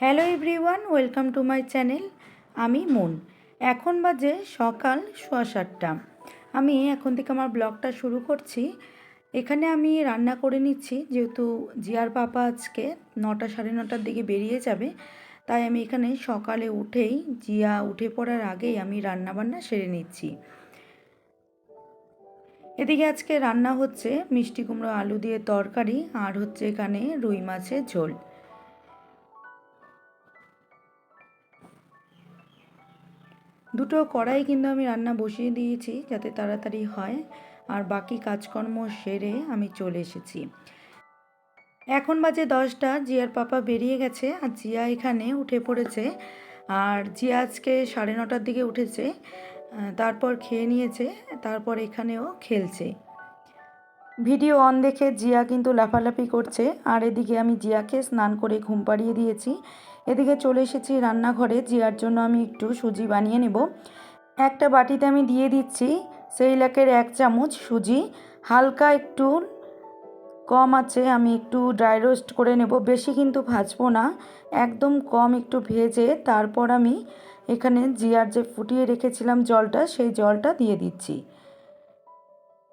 Hello everyone welcome to my channel আমি মন। এখন বাজে সকাল সোয়া সাতটা। আমি এখন থেকে আমার ব্লগটা শুরু করছি। এখানে আমি রান্না করে নিচ্ছি, যেহেতু জিয়ার পাপা আজকে নটা সাড়ে নটার দিকে বেরিয়ে যাবে, তাই আমি এখানে সকালে উঠেই জিয়া উঠে পড়ার আগেই আমি রান্না বান্না সেরে নিচ্ছি। এদিকে আজকে রান্না হচ্ছে মিষ্টি কুমড়ো আলু দিয়ে তরকারি, আর হচ্ছে এখানে রুই মাছের ঝোল। দুটো কড়াই কিন্তু আমি রান্না বসিয়ে দিয়েছি যাতে তাড়াতাড়ি হয়। আর বাকি কাজকর্ম সেরে আমি চলে এসেছি। এখন বাজে দশটা, জিয়ার পাপা বেরিয়ে গেছে আর জিয়া এখানে উঠে পড়েছে। আর জিয়া আজকে সাড়ে নটার দিকে উঠেছে তারপর খেয়ে নিয়েছে, তারপর এখানেও খেলছে। ভিডিও অন দেখে জিয়া কিন্তু লাফালাফি করছে। আর এদিকে আমি জিয়াকে স্নান করে ঘুম পাড়িয়ে দিয়েছি। এদিকে চলে এসেছি রান্নাঘরে জিয়ার জন্য আমি একটু সুজি বানিয়ে নেব। একটা বাটিতে আমি দিয়ে দিচ্ছি সেই লাকের এক চামচ সুজি। হালকা একটু কম আছে, আমি একটু ড্রাই রোস্ট করে নেব। বেশি কিন্তু ভাজবো না, একদম কম একটু ভেজে তারপর আমি এখানে জিয়ার যে ফুটিয়ে রেখেছিলাম জলটা, সেই জলটা দিয়ে দিচ্ছি।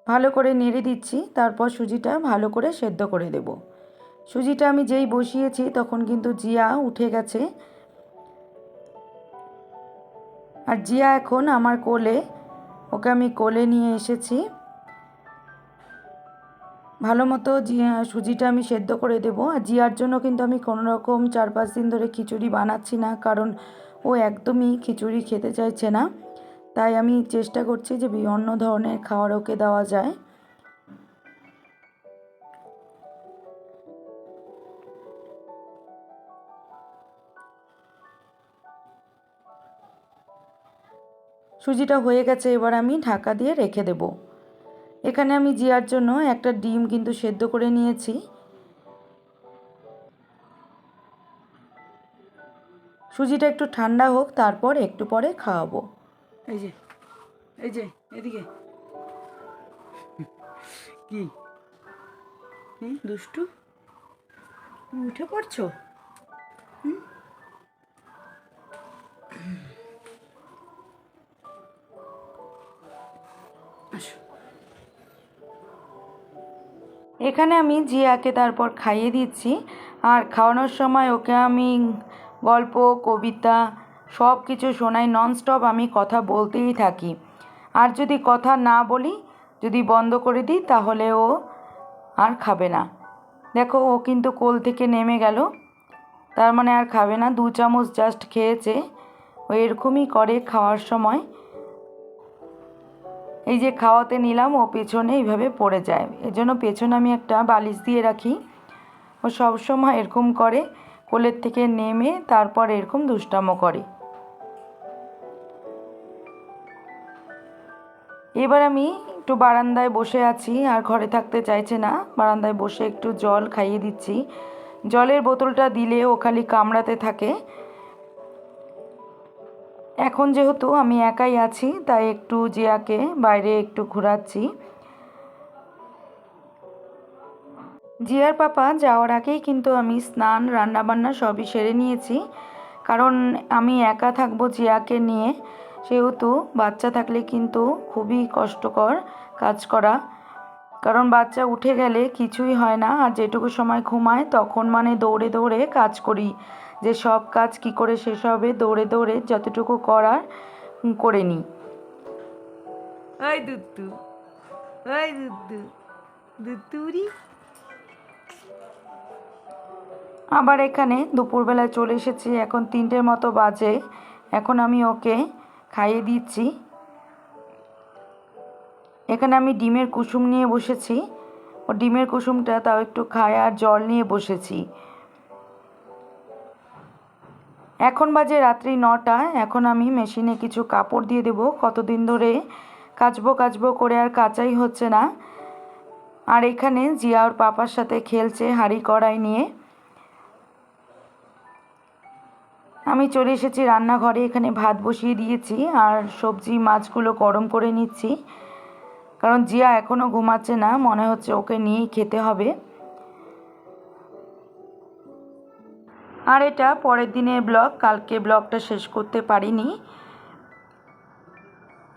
ভালো করে নেড়ে দিচ্ছি, তারপর সুজিটা ভালো করে সেদ্ধ করে দেব। সুজিটা আমি যেই বসিয়েছি, তখন কিন্তু জিয়া উঠে গেছে। আর জিয়া এখন আমার কোলে, ওকে আমি কোলে নিয়ে এসেছি। ভালো মতো জিয়া, সুজিটা আমি সেদ্ধ করে দেবো। আর জিয়ার জন্য কিন্তু আমি কোনো রকম চার পাঁচ দিন ধরে খিচুড়ি বানাচ্ছি না, কারণ ও একদমই খিচুড়ি খেতে চাইছে না। তাই আমি চেষ্টা করছি যে বিভিন্ন ধরনের খাবার ওকে দেওয়া যায়। সুজিটা হয়ে গেছে, এবার আমি ঢাকা দিয়ে রেখে দেব। এখানে আমি জিয়ার জন্য একটা ডিম কিন্তু সেদ্ধ করে নিয়েছি। সুজিটা একটু ঠান্ডা হোক, তারপর একটু পরে খাওয়াবো। এই যে এই যে, এদিকে। কি? দুষ্টু? উঠে পড়ছো? এখানে আমি জিয়াকে তারপর খাইয়ে দিচ্ছি। আর খাওয়ানোর সময় ওকে আমি গল্প, কবিতা সব কিছু শোনাই ননস্টপ আমি কথা বলতেই থাকি। আর যদি কথা না বলি, যদি বন্ধ করে দিই, তাহলে ও আর খাবে না। দেখো, ও কিন্তু কোল থেকে নেমে গেল। তার মানে আর খাবে না, দু চামচ জাস্ট খেয়েছে। ও এরকমই করে খাওয়ার সময়। এই যে খাওয়াতে নিলাম, ও পেছনে এইভাবে পড়ে যায়। এজন্য পেছনে আমি একটা বালিশ দিয়ে রাখি। ও সবসময় এরকম করে, কোলের থেকে নেমে তারপর এরকম দুষ্টামো করে। এবার আমি একটু বারান্দায় বসে আছি, আর ঘরে থাকতে চাইছে না। বারান্দায় বসে একটু জল খাইয়ে দিচ্ছি। জলের বোতলটা দিলে ও খালি কামড়াতে থাকে। এখন যেহেতু আমি একাই আছি, তাই একটু জিয়াকে বাইরে একটু ঘোরাচ্ছি। জিয়ার পাপা যাওয়ার আগেই কিন্তু আমি স্নান, রান্নাবান্না সবই সেরে নিয়েছি। কারণ আমি একা থাকব জিয়াকে নিয়ে, সেহেতু বাচ্চা থাকলে কিন্তু খুবই কষ্টকর কাজ করা। কারণ বাচ্চা উঠে গেলে কিছুই হয় না আর যেটুকু সময় ঘুমায় তখন মানে দৌড়ে দৌড়ে কাজ করি। যে সব কাজ কি করে শেষ হবে দৌড়ে দৌড়ে যতটুকু করার করে নিই। ওই দুত্তু ওই দুত্তু দুত্তুরি। আবার এখানে দুপুরবেলা চলে এসেছি এখন তিনটের মতো বাজে। এখন আমি ওকে খাইয়ে দিচ্ছি। এখানে আমি ডিমের কুসুম নিয়ে বসেছি। ও ডিমের কুসুমটা তাও একটু খায় আর জল নিয়ে বসেছি। এখন বাজে রাত্রি নটা, এখন আমি মেশিনে কিছু কাপড় দিয়ে দেবো। কতদিন ধরে কাচবো কাচবো করে আর কাচাই হচ্ছে না। আর এখানে জিয়া ওর পাপার সাথে খেলছে হাঁড়ি কড়াই নিয়ে। আমি চলে এসেছি রান্নাঘরে, এখানে ভাত বসিয়ে দিয়েছি আর সবজি মাছগুলো গরম করে নিচ্ছি। কারণ জিয়া এখনও ঘুমাচ্ছে না, মনে হচ্ছে ওকে নিয়েই খেতে হবে। আর এটা পরের দিনের ব্লগ, কালকে ব্লগটা শেষ করতে পারিনি।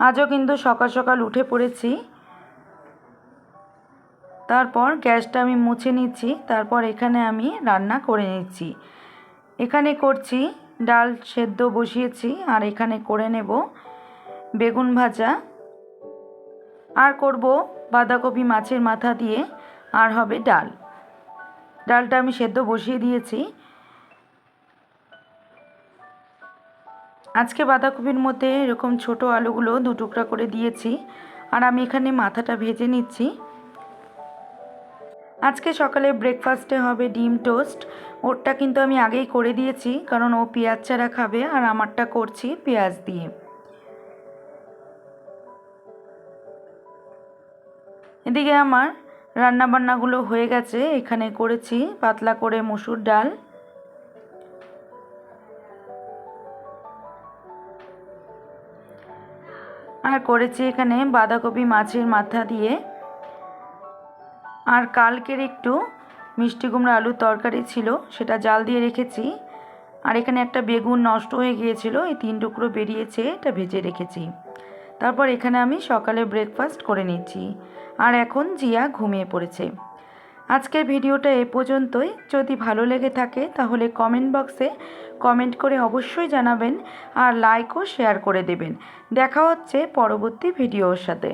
আজও কিন্তু সকাল সকাল উঠে পড়েছি। তারপর গ্যাসটা আমি মুছে নিচ্ছি, তারপর এখানে আমি রান্না করে নিচ্ছি। এখানে করছি ডাল সেদ্ধ বসিয়েছি, আর এখানে করে নেব বেগুন ভাজা। আর করব বাঁধাকপি মাছের মাথা দিয়ে, আর হবে ডাল। ডালটা আমি সেদ্ধ বসিয়ে দিয়েছি। আজকে বাঁধাকপির মধ্যে এরকম ছোট আলুগুলো দু টুকরা করে দিয়েছি, আর আমি এখানে মাথাটা ভেজে নিচ্ছি। আজকে সকালে ব্রেকফাস্টে হবে ডিম টোস্ট। ওরটা কিন্তু আমি আগেই করে দিয়েছি, কারণ ও পেঁয়াজ ছাড়া খাবে, আর আমারটা করছি পেঁয়াজ দিয়ে। এদিকে আমার রান্নাবান্নাগুলো হয়ে গেছে। এখানে করেছি পাতলা করে মসুর ডাল। আর করেছি এখানে বাঁধাকপি মাছের মাথা দিয়ে। আর কালকের একটু মিষ্টি কুমড়ো আলুর তরকারি ছিল, সেটা জাল দিয়ে রেখেছি। আর এখানে একটা বেগুন নষ্ট হয়ে গিয়েছিল, এই তিন টুকরো বেরিয়েছে, এটা ভেজে রেখেছি। তারপর এখানে আমি সকালে ব্রেকফাস্ট করে নিচ্ছি। আর এখন জিয়া ঘুমিয়ে পড়েছে। আজকের ভিডিওটা এ পর্যন্তই। যদি ভালো লেগে থাকে, তাহলে কমেন্ট বক্সে কমেন্ট করে অবশ্যই জানাবেন আর লাইক ও শেয়ার করে দেবেন। দেখা হচ্ছে পরবর্তী ভিডিওর সাথে।